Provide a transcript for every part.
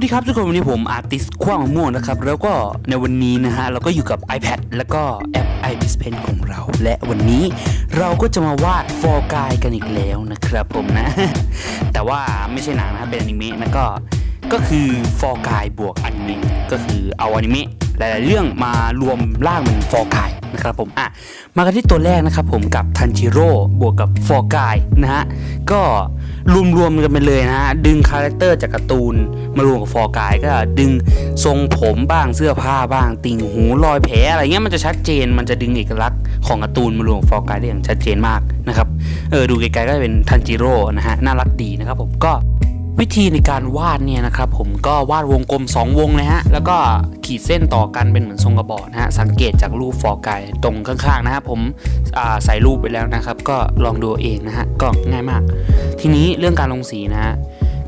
วัสดีครับทุกคนวันนี้ผมอาร์ติสคว้างม่วงนะครับ แล้วก็ในวันนี้นะฮะเราก็อยู่กับ iPad แล้วก็แอป iPad Pen ของเรา และวันนี้เราก็จะมาวาดโฟร์กายกันอีกแล้วนะครับผมนะ แต่ว่าไม่ใช่หนังนะเป็นอนิเมะนะก็ก็คือโฟร์กายบวกอนิเมะก็คือเอาอนิเมะ หลาย ๆ เรื่องมารวมร่างเป็นฟอร์กายนะครับผมอะมากันที่ตัวแรกนะครับผมกับทันจิโร่บวกกับฟอร์กายนะฮะก็รวม ๆ กันไปเลยนะฮะดึงคาแรคเตอร์จากการ์ตูนมารวมกับฟอร์กายก็ดึงทรงผมบ้างเสื้อผ้าบ้าง ติ่งหูรอยแผลอะไรเงี้ยมันจะชัดเจนมันจะดึงเอกลักษณ์ของการ์ตูนมารวมกับฟอร์กายได้อย่างชัดเจนมากนะครับเออดูไกลๆก็จะเป็นทันจิโร่นะฮะน่ารักดีนะครับผมก็ วิธีในการวาดเนี่ยนะครับผมก็วาดวงกลม 2 วงเลยฮะ แล้วก็ขีดเส้นต่อกันเป็นเหมือนทรงกระบอกนะฮะ สังเกตจากรูปฟอร์กตรงข้างๆนะฮะผมใส่รูปไปแล้วนะครับ ก็ลองดูเองนะฮะ ก็ง่ายมาก ทีนี้เรื่องการลงสีนะฮะ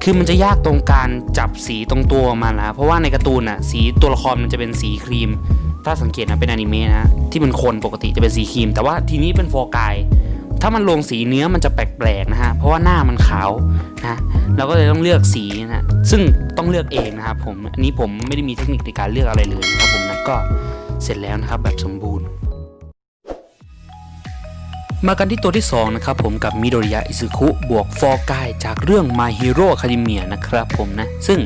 คือมันจะยากตรงการจับสีตรงตัวมันนะเพราะว่าในการ์ตูนอะสีตัวละครมันจะเป็นสีครีม ถ้าสังเกตนะเป็นอนิเมะนะที่มันคนปกติจะเป็นสีครีม แต่ว่าทีนี้เป็นโฟกาย ถ้ามันลงสีเนื้อมันจะแปลกๆนะฮะเพราะว่าหน้ามันขาวนะเราก็เลยต้องเลือกสีนะซึ่งต้องเลือกเองนะครับผมอันนี้ผมไม่ได้มีเทคนิคในการเลือกอะไรเลยนะครับผมนะก็เสร็จแล้วนะครับแบบสมบูรณ์ มากันที่ตัวที่2นะครับผมกับมิโดริยะอิซึคุบวกฟอร์กายจากเรื่อง My Hero Academia นะครับผมนะ ซึ่ง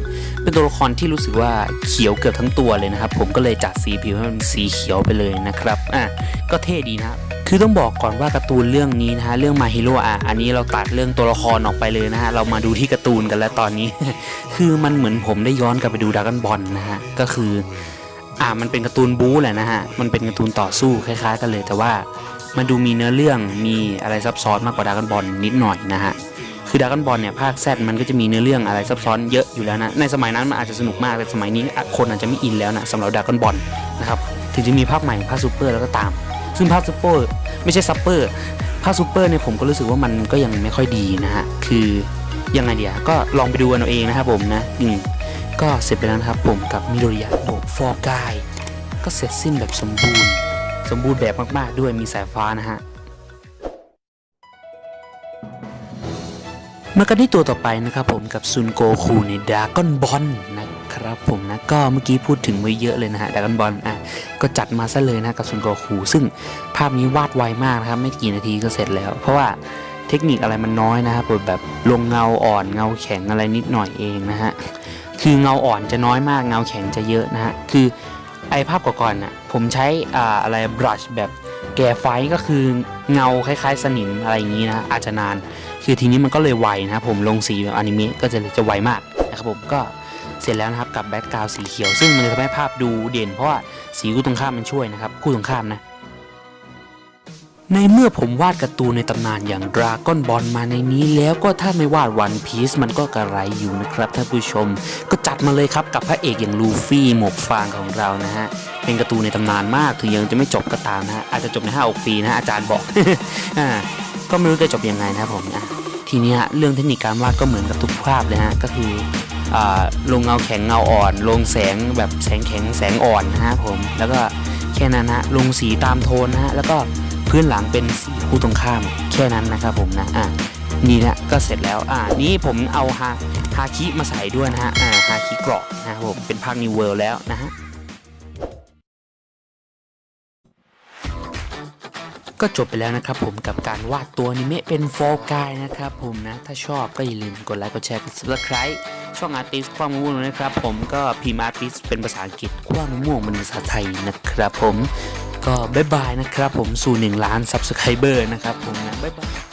เป็นตัวละครที่รู้สึกว่าเขียวเกือบทั้งตัวเลยนะครับ ผมก็เลยจัดสีผิวให้มันสีเขียวไปเลยนะครับอะก็เท่ดีนะ คือต้องบอกก่อนว่าการ์ตูนเรื่องนี้นะฮะเรื่อง My Hero อะอันนี้เราตัดเรื่องตัวละครออกไปเลยนะฮะเรามาดูที่การ์ตูนกันแล้วตอนนี้ คือมันเหมือนผมได้ย้อนกลับไปดูด r a กันบอลนะฮะก็คืออ่ามันเป็นการ์ตูนบู๊แหละนะฮะมันเป็นการ์ตูนต่อสู้คล้ายๆ กันเลย แต่ว่ามันดูมีเนื้อเรื่องมีอะไรซับซ้อนมากกว่าด r a กันบอลนิดหน่อยนะฮะคือด r a กันบอลเนี่ยภาคแซดมันก็จะมีเนื้อเรื่องอะไรซับซ้อนเยอะอยู่แล้วนะในสมัยนั้นมันอาจจะสนุกมากแต่สมัยนี้คนอาจจะไม่อินแล้วนะสำหรับด r a กันบอลนะครับถึงจะมีภาคใหม่ภาคซูเปอร์แล้วก็ตาม ซึ่งภาคซูเปอร์ไม่ใช่ซัปเปอร์ภาคซูเปอร์เนี่ยผมก็รู้สึกว่ามันก็ยังไม่ค่อยดีนะฮะ คือยังไงเดียวก็ลองไปดูกันเอาเองนะครับผมนะอืมก็เสร็จไปแล้วนะครับผมกับมิโดริยะโบฟอร์กายก็เสร็จสิ้นแบบสมบูรณ์ สมบูรณ์แบบมากๆด้วยมีสายฟ้านะฮะมากันที่ตัวต่อไปนะครับผมกับซุนโกคูในด r a ก้อนบอลนะ ครับผมนะก็เมื่อกี้พูดถึงไว้เยอะเลยนะฮะด r a ก้อนบอลอะก็จัดมาซะเลยนะกับซุนโกคูซึ่งภาพนี้วาดไวมากนะครับ ไม่กี่นาทีก็เสร็จแล้ว เพราะว่าเทคนิคอะไรมันน้อยนะครับแบบลงเงาอ่อนเงาแข็งอะไรนิดหน่อยเองนะฮะคือเงาอ่อนจะน้อยมากเงาแข็งจะเยอะนะฮะคือไอภาพก่อนๆน่ะผมใช้อ่าอะไรบรัชแบบแก่ไฟก็คือเงาคล้าย ๆ สนิมอะไรอย่างนี้นะอาจจะนาน คือทีนี้มันก็เลยไวนะผมลงสีแบบอนิเมะก็จะจะไวมากนะครับผมก็ เสร็จแล้วนะครับกับแบ็กกราวสีเขียว ซึ่งมันจะทำให้ภาพดูเด่น เพราะว่าสีคู่ตรงข้ามมันช่วยนะครับคู่ตรงข้ามนะในเมื่อผมวาดการ์ตูนในตำนานอย่างดราก้อนบอลมาในนี้แล้วก็ถ้าไม่วาดวันพีซมันก็กระไรอยู่นะครับท่านผู้ชม ก็จัดมาเลยครับกับพระเอกอย่างลูฟี่หมวกฟางของเรานะฮะ เป็นการ์ตูนในตำนานมากถึงยังจะไม่จบก็ตามนะฮะอาจจะจบใน5 6ปีนะะอาจารย์บอกอ่าก็ไม่รู้จะจบยังไงนะผมนะทีนี้เรื่องเทคนิคการวาดก็เหมือนกับทุกภาพเลยฮะก็คือ ลงเงาแข็งเงาอ่อน ลงแสงแบบแสงแข็งแสงอ่อนนะฮะผมแล้วก็แค่นั้นฮะลงสีตามโทนนะฮะแล้วก็พื้นหลังเป็นสีคู่ตรงข้ามแค่นั้นนะครับผมนะอะนี่นะก็เสร็จแล้วอ่านี่ผมเอาฮาฮาคิมาใส่ด้วยนะฮะอ่าฮาคิเกราะนะครับผมเป็นภาคนิวเวิลด์แล้วนะฮะ ก็จบไปแล้วนะครับผมกับการวาดตัวนิเมะเป็นโฟกายนะครับผมนะ ถ้าชอบก็อย่าลืมกดไลค์กดแชร์กดซับสไครต์ช่องอาร์ติสความม่วงนะครับ ผมก็พิมพ์อาร์ติสเป็นภาษาอังกฤษความม่วงเป็นภาษาไทยนะครับผมก็บ๊ายบายนะครับผมสู่1ล้านซับสไครเบอร์นะครับผมนะบ๊ายบาย